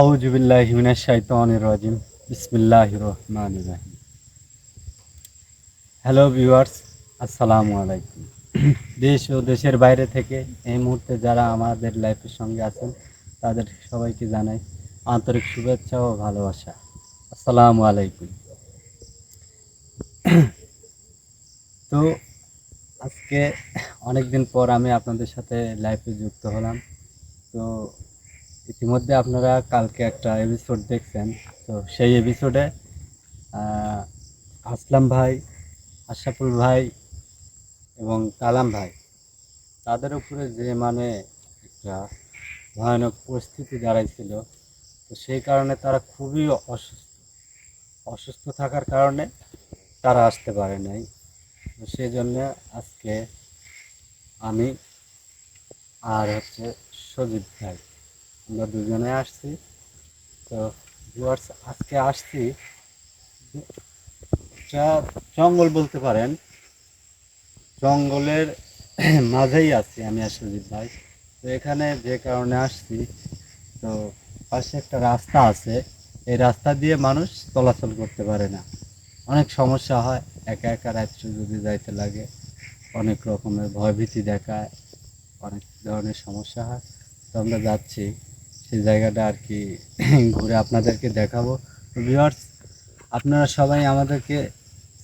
আউজুবিল্লাহি মিনাশ শাইতানির রাজিম। বিসমিল্লাহির রহমানির রহিম। হ্যালো ভিউয়ার্স, আসসালামু আলাইকুম। দেশ ও দেশের বাইরে থেকে এই মুহূর্তে যারা আমাদের লাইফের সঙ্গে আছেন, তাদের সবাইকে জানাই আন্তরিক শুভেচ্ছা ও ভালোবাসা। আসসালামু আলাইকুম। তো আজকে অনেক দিন পর আমি আপনাদের সাথে লাইফে যুক্ত হলাম। তো ইতিমধ্যে আপনারা কালকে একটা এপিসোড দেখছেন। তো সেই এপিসোডে আসলাম ভাই, আশরাফুল ভাই এবং কালাম ভাই। তাদের উপরে যে মানে একটা ভয়ানক পরিস্থিতি দাঁড়াইছিল, তো সেই কারণে তারা খুবই অসুস্থ। অসুস্থ থাকার কারণে তারা আসতে পারে নাই। তো সেই জন্য আজকে আমি আর হচ্ছে সজিব ভাই। আমরা দুজনে আসছি। তো ভিউয়ার্স আজকে আসছি এটা জঙ্গল বলতে পারেন। জঙ্গলের মাঝেই আছি আমি সুজিত ভাই। তো এখানে যে কারণে আসছি, তো পাশে একটা রাস্তা আছে। এই রাস্তা দিয়ে মানুষ চলাচল করতে পারে না। অনেক সমস্যা হয়, একা একা রাত্রে যদি যাইতে লাগে, অনেক রকমের ভয়ভীতি দেখায়, অনেক ধরনের সমস্যা হয়। তো আমরা যাচ্ছি। সেই জায়গাটা আর কি ঘুরে আপনাদেরকে দেখাবো। ভিউয়ার্স আপনারা সবাই আমাদেরকে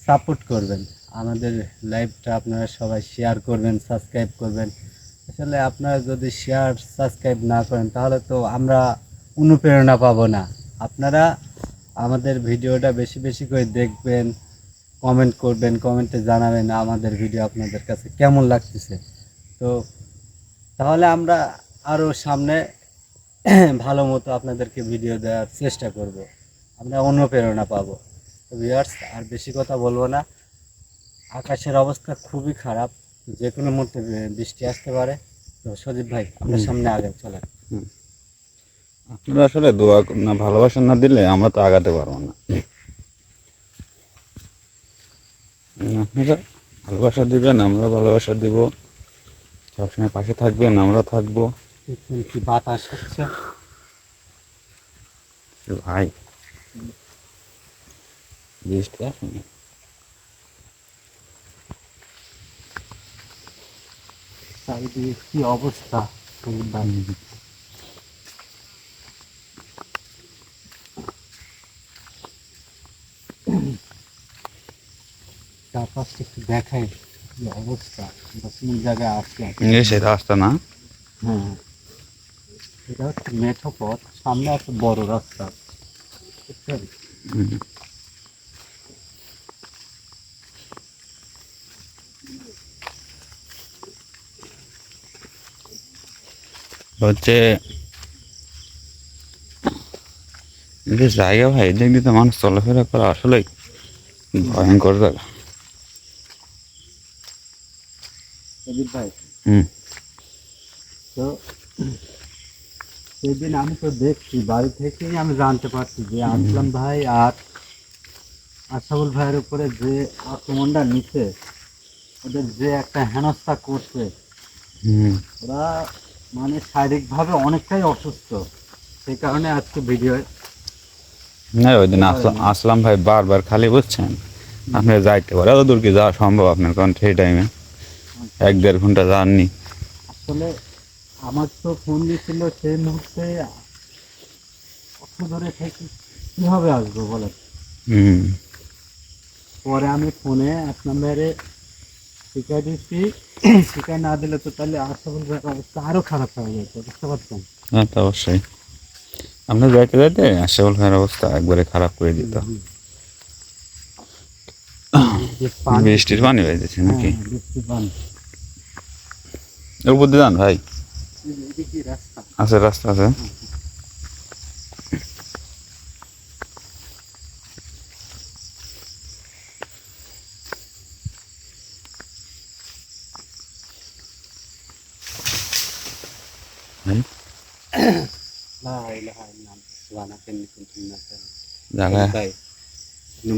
সাপোর্ট করবেন। আমাদের লাইভটা আপনারা সবাই শেয়ার করবেন সাবস্ক্রাইব করবেন। আসলে আপনারা যদি শেয়ার সাবস্ক্রাইব না করেন, তাহলে তো আমরা অনুপ্রেরণা পাবো না। আপনারা আমাদের ভিডিওটা বেশি বেশি করে দেখবেন কমেন্ট করবেন কমেন্টে জানাবেন আমাদের ভিডিও আপনাদের কাছে কেমন লাগতেছে। তো তাহলে আমরা আরও সামনে ভালো মতো আপনাদেরকে ভিডিও দেওয়ার চেষ্টা করব। আমরা অনুপ্রেরণা পাবো। তো ভিউয়ার্স আর বেশি কথা বলব না। আকাশের অবস্থা খুবই খারাপ। যে কোনো মুহূর্তে বৃষ্টি আসতে পারে। তো সজীব ভাই আপনার সামনে আগে চলেন। আপনারা আসলে দোয়া না ভালোবাসা না দিলে আমরা তো আগাতে পারব না। আপনারা ভালোবাসা দিবেন আমরা ভালোবাসা দিব। সবসময় পাশে থাকবেন আমরা থাকব। দেখুন কি বাতাস হচ্ছে। ভাই। বৃষ্টি আসেনি? চারিদিকে কি অবস্থা? চারপাশটা একটু দেখাই কি অবস্থা। কোন জায়গায় আসছি রাস্তা না। হ্যাঁ। এটা হচ্ছে মেঠো পথ সামনে আছে বড় রাস্তা। বুঝছেন? হচ্ছে জায়গা ভাই এদিক দিয়ে তো মানুষ চলাফেরা করা আসলে ভয়ঙ্কর জায়গা। ভাই হুম। তো সেদিন আমি তো দেখছি বাড়ি থেকেই আমি জানতে পারছি যে আসলাম ভাই আর আশাবুল ভাইয়ের উপরে যে আক্রমণটা নিচ্ছে ওদের যে একটা হেনস্থা করছে হুম। ওরা মানে শারীরিকভাবে অনেকটাই অসুস্থ। সেই কারণে আজকে ভিডিও না ওই দিন আসলাম আসলাম ভাই বারবার খালি বুঝছেন? আপনি যাইতে পারে এত দূর কি যাওয়া সম্ভব আপনার কারণ সেই টাইমে এক দেড় ঘণ্টা যাননি। আসলে আমার তো ফোন দিয়েছিল সেই মুহূর্তে। অত ধরে থেকে কীভাবে আসব বলেন পরে আমি ফোনে এক নম্বরে শিখাই দিচ্ছি। শিখাই না দিলে তো তাহলে ভাইয়ের অবস্থা আরও খারাপ হয়ে যেত বুঝতে পারছেন? হ্যাঁ তো অবশ্যই। আপনি যাইতে যাইতে আশাফুল ভাইয়ের অবস্থা একবারে খারাপ করে দিত। বৃষ্টির পানি যাচ্ছে নাকি। এর উপর যান ভাই। আছে রাস্তা আছে।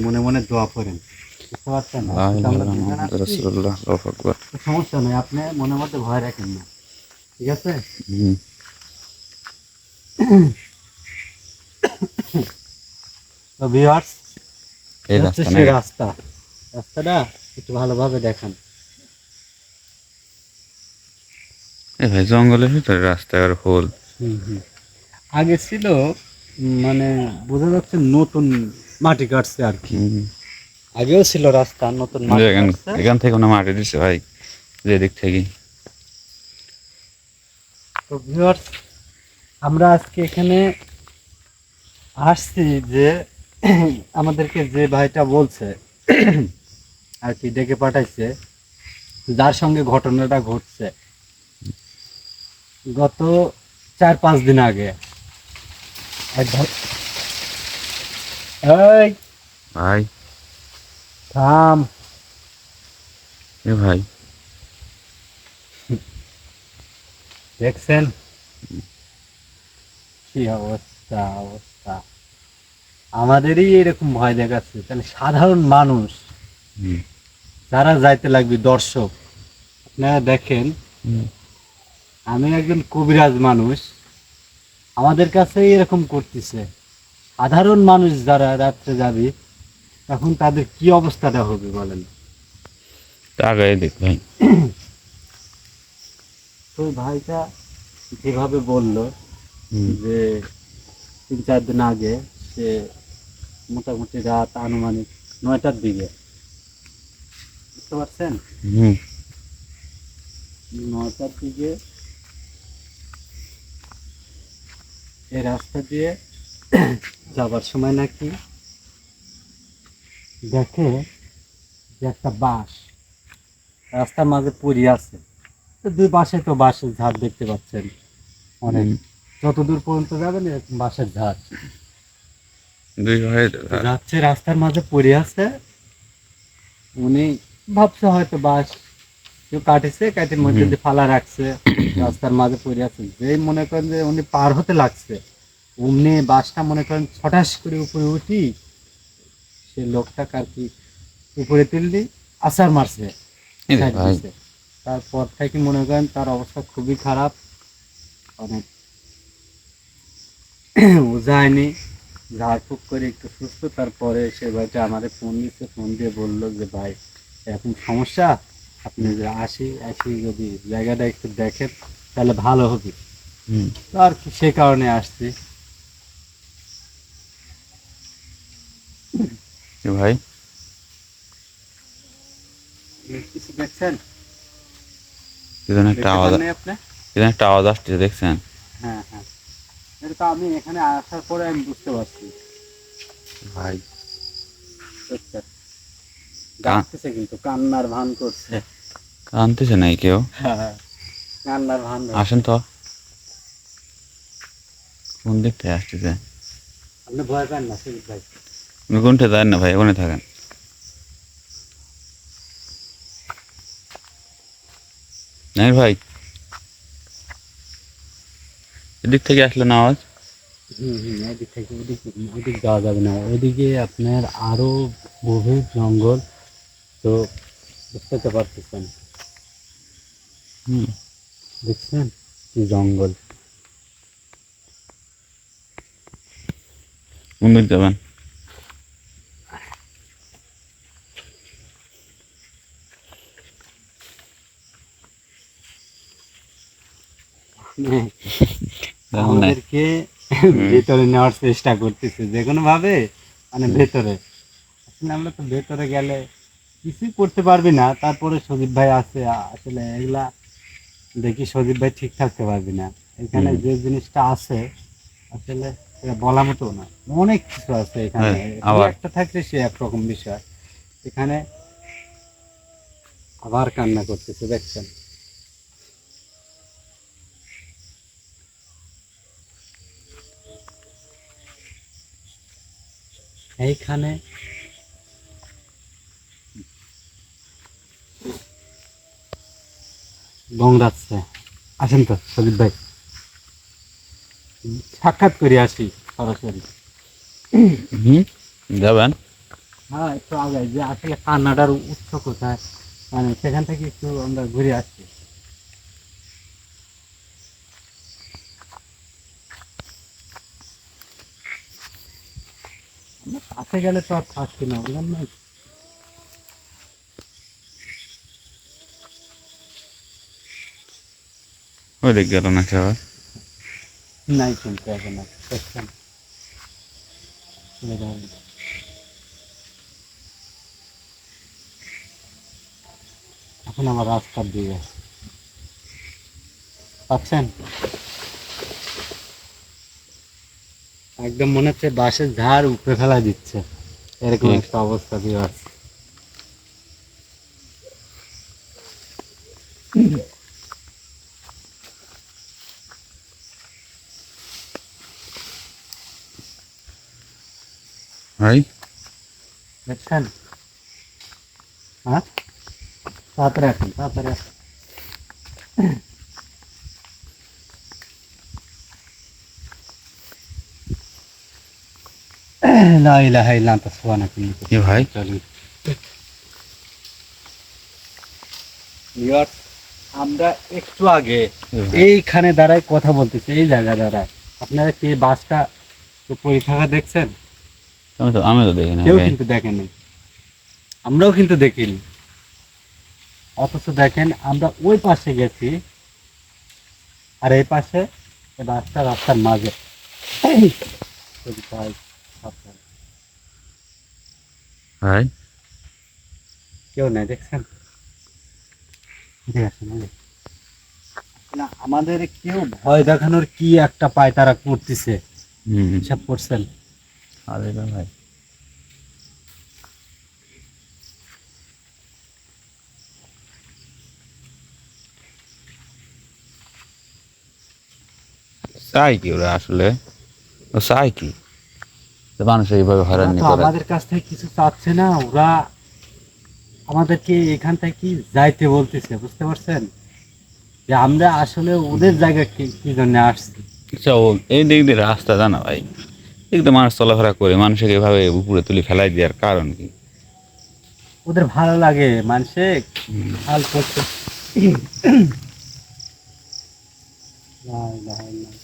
মনে মনে দোয়া করেন। সমস্যা নেই আপনি মনের মধ্যে ভয় রাখেন না। ঠিক আছে? তো ভিউয়ার্স এই রাস্তা সেই রাস্তা। রাস্তাটা একটু ভালোভাবে দেখান। এ ভাই জঙ্গলের ভিতরে রাস্তা আর হোল। হুম হুম। আগে ছিল মানে বোঝা যাচ্ছে নতুন মাটি কাটছে আর কি। আগেও ছিল রাস্তা নতুন এখান থেকে মাটি দিচ্ছে ভাই যে দিক থেকে। তো ভিউয়ার্স আমরা আজকে এখানে আসছি যে আমাদেরকে যে ভাইটা বলছে আর কি ডেকে পাঠাইছে যার সঙ্গে ঘটনাটা ঘটছে। গত চার পাঁচ দিন আগে। এক ভাই- এই! ভাই। থাম। এ ভাই। দেখছেন? কি অবস্থা অবস্থা? আমাদেরই এরকম ভয় দেখাচ্ছে তাহলে সাধারণ মানুষ যারা যাইতে লাগবে দর্শক আপনারা দেখেন আমি একজন কবিরাজ মানুষ আমাদের কাছে এরকম করতেছে। সাধারণ মানুষ যারা রাত্রে যাবে তখন তাদের কি অবস্থাটা হবে বলেন? তাকাই দেখ ভাই তো ভাইটা যেভাবে বলল যে তিন চার দিন আগে সে মোটামুটি রাত আনুমানিক নয়টার দিকে বুঝতে পারছেন? নয়টার দিকে এই রাস্তা দিয়ে যাবার সময় নাকি দেখে যে একটা বাঁশ রাস্তার মাঝে পড়ে আছে। দুই পাশে তো বাঁশের ঝাড় দেখতে পাচ্ছেন অনেক। হুম। যত দূর পর্যন্ত যাবেন এরকম বাঁশের ঝাড়। দুই ভাই যাচ্ছে রাস্তার মাঝে পড়ে আছে। উনি ভাবছে হয়তো বাস কেউ কাটেছে কাটের মধ্যে। দিয়ে ফালা রাখছে। রাস্তার মাঝে পড়ে আছে। যেই মনে করেন যে উনি পার হতে লাগছে অমনি বাসটা মনে করেন ছটাস করে উপরে উঠি সে লোকটা আর কি উপরে তুললি আসার মারছে তারপর থেকে মনে করেন তার অবস্থা খুবই খারাপ। অনেক ও যায়নি ঝাড়ফুঁক করে একটু সুস্থ। তারপরে সে ভাইটা আমারে ফোন দিচ্ছে ফোন দিয়ে বলল যে ভাই এরকম সমস্যা? আপনি যে আসি আসি যদি জায়গাটা একটু দেখেন তাহলে ভালো হবে। আর কি সে কারণে আসছি। ভাই? কিছু দেখছেন? কি একটা আওয়াজ কি একটা আওয়াজ আসছে দেখছেন? হ্যাঁ হ্যাঁ। এটা তো আমি এখানে আসার পরে আমি বুঝতে পারছি। ভাই। আচ্ছা। ডাকতেছে কিন্তু কান্নার ভান করছে। কানতেছে নাই কেউ? হ্যাঁ, কান্নার ভান আসেন তো। কোন দিক থেকে আসতেছে আপনি ভয় পান না ভাই। আপনি কোনটা যান না ভাই? ওখানে থাকেন। নাই ভাই? এদিক থেকে আসলো না আওয়াজ? হুম হুম এদিক থেকে ওদিক ওদিক যাওয়া যাবে না। ওদিকে আপনার আরও গভীর জঙ্গল তো বুঝতে তো পারতেছেন। হুম। দেখছেন? কি জঙ্গল? কোন দিক যাবেন হ্যাঁ, যাবেন না আমাদেরকে ভেতরে নেওয়ার চেষ্টা করতেছে যে কোনো ভাবে মানে ভেতরে। আসলে আমরা তো ভেতরে গেলে কিছুই করতে পারবি না তারপরে সজীব ভাই আছে আসলে এগুলা দেখি সজীব ভাই ঠিক থাকতে পারবি না। এখানে যে জিনিসটা আছে আসলে বলা মতো না। অনেক কিছু আছে এখানে। হ্যাঁ, একটা থাকলে সে একরকম বিষয়। এখানে আবার কান্না করতেছে দেখছেন? এইখানে গংরাচ্ছে আসেন তো সজিব ভাই। সাক্ষাৎ করে আসি সরাসরি। যাবেন। হ্যাঁ একটু আগে যে আসলে কান্নাটার উৎস কোথায় মানে সেখান থেকে একটু আমরা ঘুরে আসছি কাছে গেলে তো আর থাকছে না বুঝলেন না? ওই গেল নাকি আবার? নাই কিন্তু এখন দেখছেন? আমার রাস্তার দিকে পাচ্ছেন? একদম মনে হচ্ছে বাঁশের ঝাড় উপরে ফেলা দিচ্ছে। এরকম একটা অবস্থা দিয়ে আছে। ভাই? দেখছেন? হ্যাঁ? তাড়াতাড়ি আসুন তাড়াতাড়ি আসুন। লা ইলাহা ইল্লা আনতা সুবহানাকা ইন্নী ভাই আমরা একটু আগে এইখানে দাঁড়ায় কথা বলতেছি এই জায়গা দাঁড়ায়। আপনারা কি বাসটা পড়ে থাকা দেখছেন? আমি তো আমি তো দেখি কেউ কিন্তু দেখেনি আমরাও কিন্তু দেখিনি। অথচ দেখেন আমরা ওই পাশে গেছি আর এই পাশে রাস্তা রাস্তার মাঝে। ভাই? কেউ নাই দেখছেন। না আমাদের কেউ ভয় দেখানোর কি একটা পায় তারা করতেছে হিসাব করছেন? আরে ভাই। চাই কি ওরা আসলে? ও চাই কি? মানুষ এইভাবে হয়রানি করে। আমাদের কাছ থেকে কিছু চাচ্ছে না ওরা আমাদেরকে এখান থেকে যাইতে বলতেছে বুঝতে পারছেন? যে আমরা আসলে ওদের জায়গা কি জন্য আসছি? আচ্ছা ও এই দিক দিয়ে রাস্তা জানা ভাই। মানুষ চলাফেরা করে মানুষকে এভাবে উপরে তুলে ফেলাই দেওয়ার কারণ কি? ওদের ভালো লাগে মানুষে হাল করতে লা ইলাহা ইল্লাল্লাহ।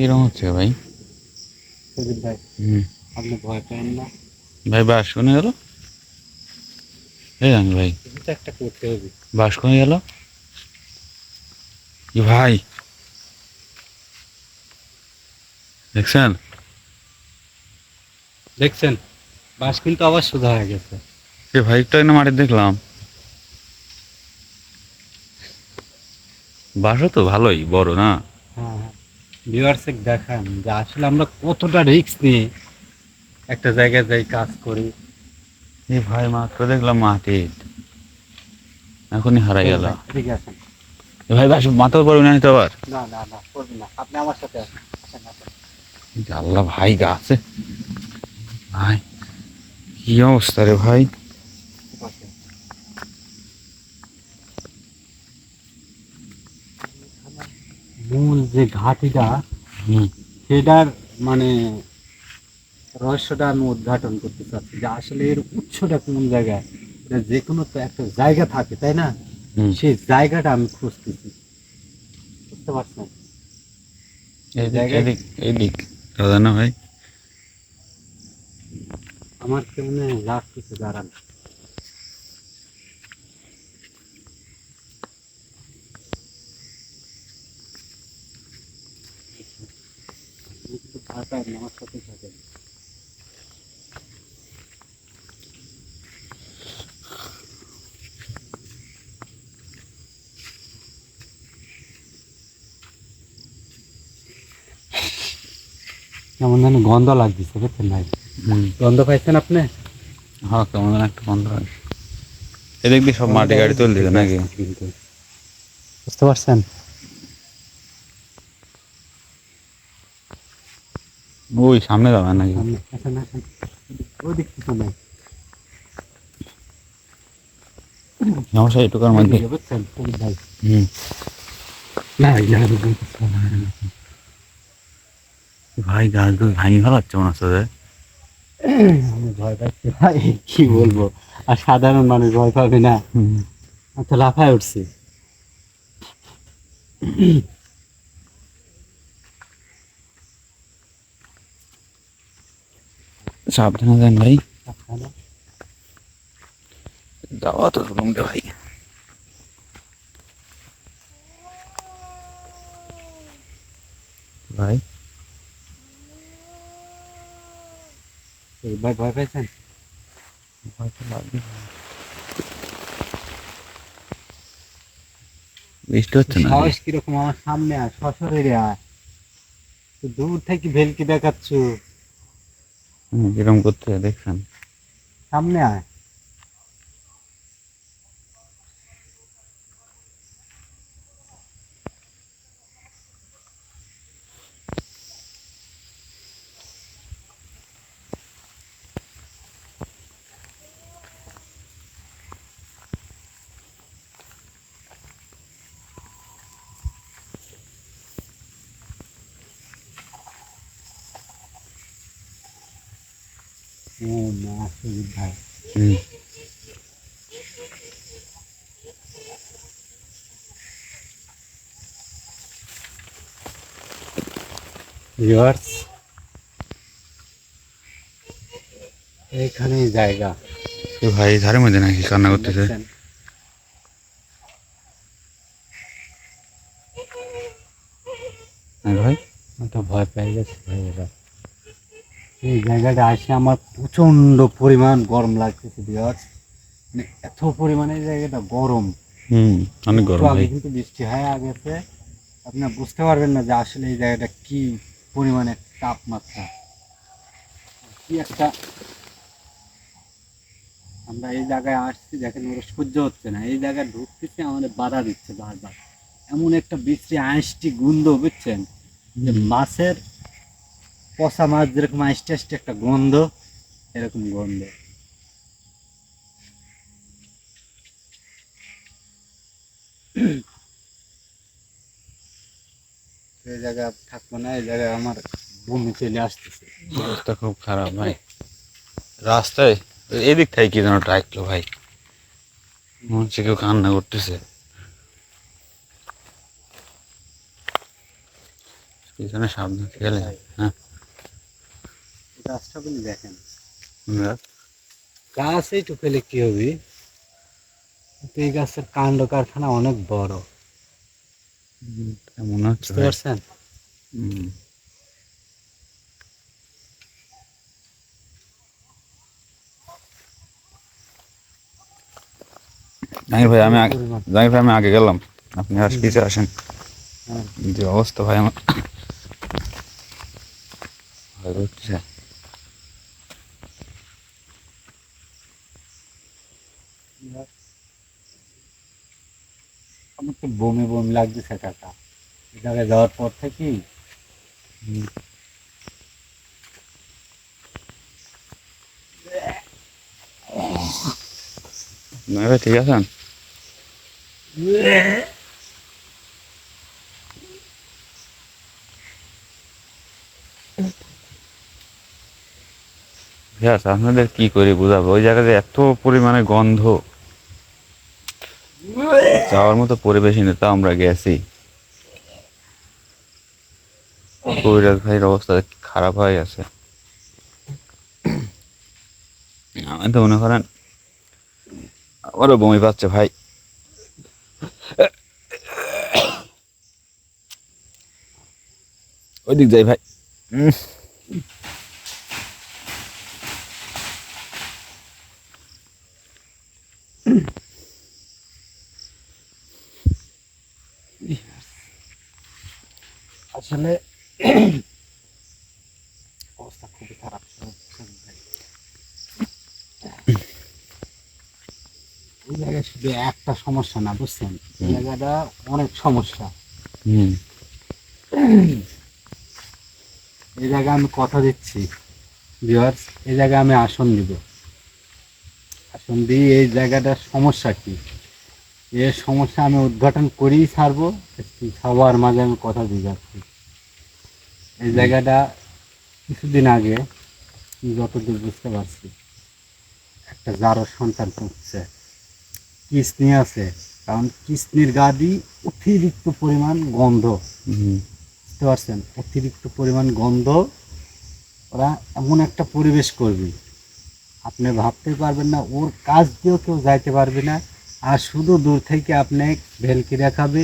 কীরকম হচ্ছে ভাই? ভাই হুম। আপনি ভয় পেন না। ভাই বাস কোনে গেল? এই জানি ভাই। একটা করতে হবে। বাস কোনে গেল? ভাই। দেখছেন? দেখছেন? বাস কিন্তু আবার সোজা হয়ে গেছে। এ ভাই একটু না মাঠে দেখলাম। বাসও তো ভালোই বড় না? হ্যাঁ। ভিউয়ার্সে দেখান যে আসলে আমরা কতটা রিস্ক নিয়ে একটা জায়গায় যাই কাজ করি। এ ভাই মাত্র দেখলাম মাঠে এখনই হারাই গেল। ঠিক আছে। ভাই বাস মাথা পড়বে না আবার না না না না। আপনি আমার সাথে আসেন আল্লাহ ভাই গাছে ভাই কি অবস্থা রে ভাই ঠিক আছে। মূল যে ঘাটিটা সেটার মানে রহস্যটা আমি উদ্ঘাটন করতে চাচ্ছি যে আসলে এর উৎসটা কোন জায়গায়? এটা যে কোনো তো একটা জায়গা থাকে তাই না? সেই জায়গাটা আমি খুঁজতেছি। বুঝতে পারছেন? আমার কেমন লাগতেছে দাঁড়ান। থাকেন। কেমন যেন গন্ধ লাগতেছে বুঝছেন ভাই? গন্ধ পাইছেন আপনি? হ্যাঁ কেমন যেন একটা গন্ধ হয় এদিক দিয়ে সব মাটি গাড়ি তুলে দিবে নাকি? বুঝতে পারছেন? ওই সামনে যাবে নাকি? এটুকার মধ্যে ভাই হুম গাছ তো ভাঙি ফেলাচ্ছে মনে হচ্ছে ভয় পাচ্ছি ভাই কি বলব? আর সাধারণ মানুষ ভয় পাবে না। তো লাফায় উঠছি। সাবধানে দেন ভাই। যাওয়া তো রুমটা ভাই। ভাই? ভাই ভয় পেয়েছেন ভয় তো লাগবে। বৃষ্টি হচ্ছে না? সাহস কীরকম আমার সামনে আয় সশরীরে আয়। দূর থেকে ভেলকি দেখাচ্ছ। কিরম করতে দেখছেন। সামনে আয়। ও না সুজিত ভাই হুম ভিউয়ার্স এইখানেই জায়গা। এ ভাই ধারের মধ্যে নাকি কান্না করতেছে। দেখছেন? হ্যাঁ ভাই? তো ভয় পেয়ে গেছে ভাই এরা এই জায়গাটা আসে আমার প্রচণ্ড পরিমাণ গরম লাগতেছে মানে এত পরিমাণে জায়গাটা গরম। হুম অনেক গরম আগে কিন্তু বৃষ্টি হয়ে গেছে। আপনার বুঝতে পারবেন না যে আসলে এই জায়গাটা কি পরিমাণে তাপমাত্রা। কি একটা আমরা এই জায়গায় আসছি দেখেন ওরা সহ্য হচ্ছে না। এই জায়গায় ঢুকতেছে আমাদের বাধা দিচ্ছে বারবার। এমন একটা বৃষ্টি আঁশটি গন্ধ বুঝছেন? যে মাছের পচা মাছ যেরকম আইসটি আইসটি একটা গন্ধ, এরকম গন্ধ। এই জায়গায় থাকব না, এই জায়গায় আমার বমি চলে আসতেছে। অবস্থা খুব খারাপ ভাই। রাস্তায় কি যেন ভাই। কান্না করতেছে। সাবধান হ্যাঁ। গাছটা বলি দেখেন। আমরা গাছ এইটু ফেলে কি হবে? এই গাছের কাণ্ড কারখানা অনেক বড়। মনে হচ্ছে ভাই। পারছেন? জাহির ভাই আমি। জাহির ভাই আমি আগে গেলাম। আপনি আর পিছিয়ে আসেন। হ্যাঁ। যে অবস্থা ভাই আমার। ভয় আমার তো বমি বমি লাগতেছে কাকা জায়গায় যাওয়ার পর ভাই ঠিক আছে, আপনাদের কি করে বোঝাবো? ওই জায়গাতে এত পরিমাণে গন্ধ। যাওয়ার মতো পরিবেশ নেই, তাও আমরা গেছি। কবিরাজ ভাইয়ের অবস্থা খারাপ হয়ে গেছে। আমি তো মনে করেন আমারও বমি পাচ্ছে ভাই। ওইদিক যাই ভাই উম। আসলে অবস্থা খুবই খারাপ। এই জায়গায় শুধু একটা সমস্যা না বুঝছেন? এই জায়গাটা অনেক সমস্যা। এই জায়গায় আমি কথা দিচ্ছি এই জায়গায় আমি আসন দিব আসন দিয়ে এই জায়গাটার সমস্যা কি? এর সমস্যা আমি উদ্ঘাটন করেই ছাড়বো সবার মাঝে আমি কথা দিয়ে যাচ্ছি। এই জায়গাটা কিছুদিন আগে যতদূর বুঝতে পারছি একটা জারো সন্তান পুঁতছে। কিসনি আছে কারণ কিসনির গাদি অতিরিক্ত পরিমাণ গন্ধ। বুঝতে পারছেন? অতিরিক্ত পরিমাণ গন্ধ ওরা এমন একটা পরিবেশ করবে। আপনি ভাবতে পারবেন না ওর কাজ দিয়েও কেউ যাইতে পারবে না। আর শুধু দূর থেকে আপনি ভেলকি দেখাবে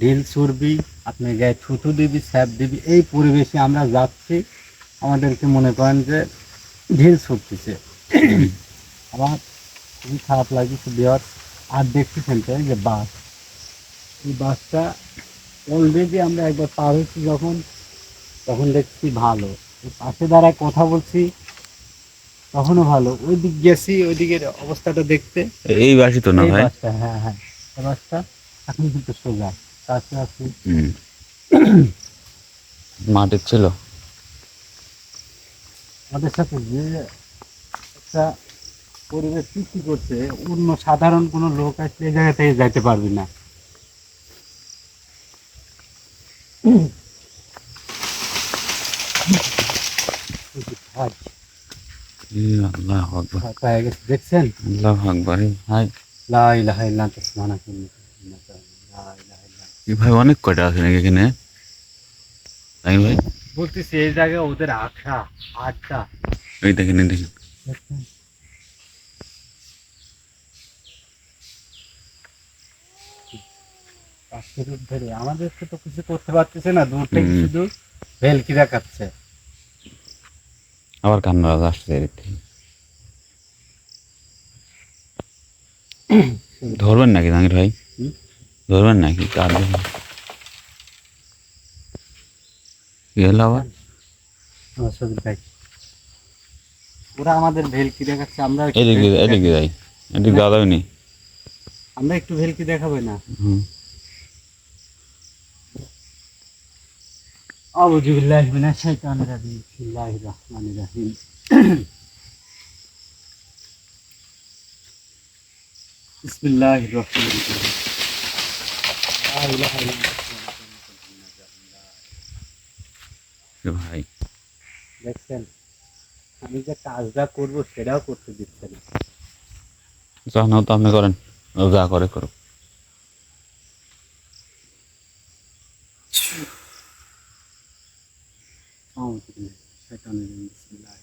ঢিল ছুড়বি আপনি গায়ে থুতু দিবি স্যাপ দিবি এই পরিবেশে আমরা যাচ্ছি। আমাদেরকে মনে করেন যে ঢিল ছুটতেছে আমার খুবই খারাপ লাগছে বিহার আর দেখতেছেন তো যে বাস এই বাসটা অলরেডি আমরা একবার পার হয়েছি যখন তখন দেখছি ভালো। পাশে দাঁড়ায় কথা বলছি তখনও ভালো। ওই দিক গেছি ওই দিকের অবস্থাটা দেখতে। এই বাসি তো না ভাই? হ্যাঁ হ্যাঁ। এই বাসটা এখন কিন্তু সোজা। কাছে আছি। মাটির ছিল? আমাদের সাথে যে একটা পরিবেশ সৃষ্টি করছে অন্য সাধারণ কোনো লোক আসলে এই জায়গা থেকে যাইতে পারবে না। গেছে, দেখছেন? ভাই অনেক কয়টা আছে নাকি এখানে? ভাই? বলতেছি এই জায়গায় ওদের আশা আড্ডা এই দেখেন এই দেখেন দেখছেন? ধরে আমাদেরকে তো কিছু করতে পারতেছে না দূর থেকে। শুধু ভেলকি দেখাচ্ছে আবার কান্না আসছে থেকে। ধরবেন নাকি জাহাঙ্গীর ভাই? ধরবেন নাকি কার দেখেন কি হলো আবার ভাই ওরা আমাদের ভেলকি দেখাচ্ছে আমরা এদিকে এদিকে যাই। এদিকে যাওয়া নি আমরা একটু ভেলকি দেখাবে না? হুম। আউযু বিল্লাহি মিনাশ শাইতানির রাজিম। বিসমিল্লাহির রহমানির রহিম। বিসমিল্লাহির রহমানির রহিম। লা ইলাহা ইল্লাল্লাহ। এ ভাই দেখছেন আমি যে কাজটা করব সেটাও করতে দিচ্ছে না যা নাও তো আপনি করেন ও যা করে করো আউযু বিল্লাহি মিনাশ শাইতানির রাজিম বিসমিল্লাহির أعوذ بالله من الشيطان الرجيم بسم الله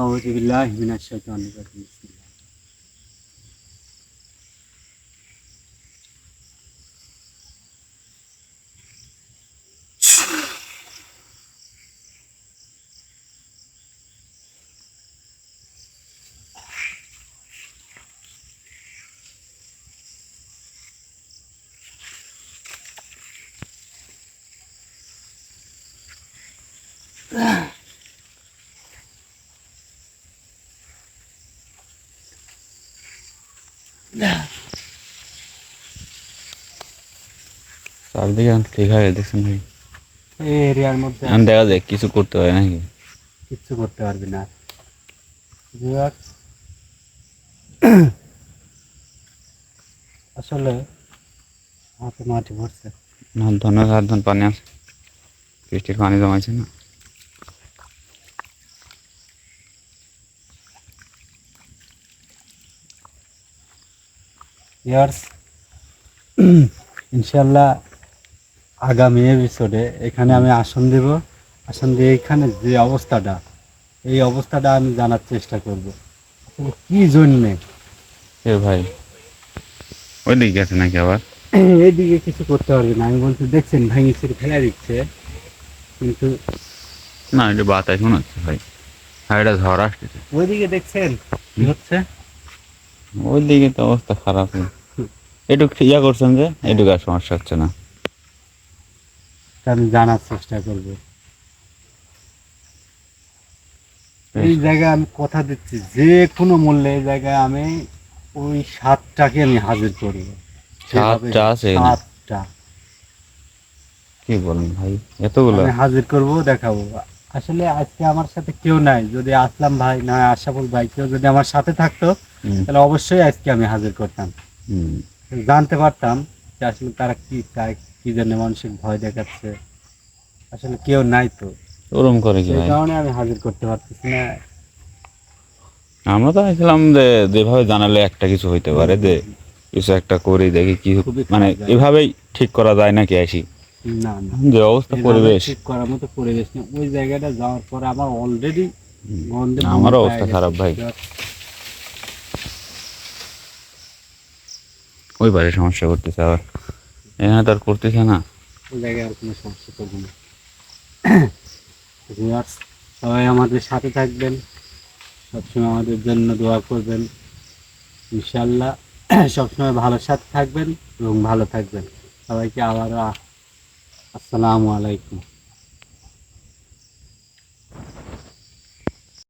আউযু বিল্লাহি মিনাশ শাইতানির রাজিম। চারদিকে এখন ঠিক হয়ে গেছে, দেখছেন ভাই এই এরিয়ার মধ্যে এখন দেখা যায় কিছু করতে হয় নাকি কিচ্ছু করতে পারবি না বিভাগ আসলে হাতে মাটি ভরছে না ধনের হাত ধন পানি আছে বৃষ্টির পানি জমাইছে না ইয়ার্স ইনশাল্লাহ আগামী এপিসোডে এখানে আমি আসন দেব। আসন দিয়ে এখানে যে অবস্থাটা এই অবস্থাটা আমি জানার চেষ্টা করব। কি জন্যে? এ ভাই ওই দিকে গেছে নাকি আবার? এইদিকে কিছু করতে পারবে না। আমি বলছি দেখছেন ভাঙি ছিঁড়ে ফেলে দিচ্ছে কিন্তু না এটা বাতাস মনে হচ্ছে ভাই। হ্যাঁ এটা ঝড় আসতেছে। ওইদিকে দেখছেন কি হচ্ছে? ওই দিকে তো অবস্থা খারাপ। একটু ইয়া করছেন যে এটুকু আর সমস্যা হচ্ছে না। আমি জানার চেষ্টা করব। এই জায়গায় আমি কথা দিচ্ছি যে কোনো মূল্যে এই জায়গায় আমি ওই সাতটাকে আমি হাজির করব। সাতটা আছে সাতটা। কি বলেন ভাই এতগুলো? আমি হাজির করব দেখাবো। আসলে আজকে আমার সাথে কেউ নাই। যদি আসলাম ভাই না আশাফুল ভাই কেউ যদি আমার সাথে থাকতো তাহলে অবশ্যই আজকে আমি হাজির করতাম। জানতে পারতাম যে আসলে তারা কি চায় কি জন্য মানসিক ভয় দেখাচ্ছে। আসলে কেউ নাই তো। ওরম করে কি কারণে আমি হাজির করতে পারতেছি না। আমরা তো চাইছিলাম যে যেভাবে জানালে একটা কিছু হইতে পারে যে কিছু একটা করে দেখি কি মানে এভাবেই ঠিক করা যায় নাকি আসি না না। যে অবস্থা পরিবেশ। ঠিক করার মতো পরিবেশ নেই। ওই জায়গাটা যাওয়ার পরে আমার অলরেডি গন্ধে আমারও অবস্থা খারাপ ভাই। ওই বাড়ি সমস্যা করতেছে আবার। এখানে তো করতেছে না। ওই জায়গায় আর কোনো সমস্যা করব না। সবাই আমাদের সাথে থাকবেন। সবসময় আমাদের জন্য দোয়া করবেন। ইনশাল্লাহ সবসময় ভালো সাথে থাকবেন এবং ভালো থাকবেন। সবাইকে আবার আসসালামু আলাইকুম।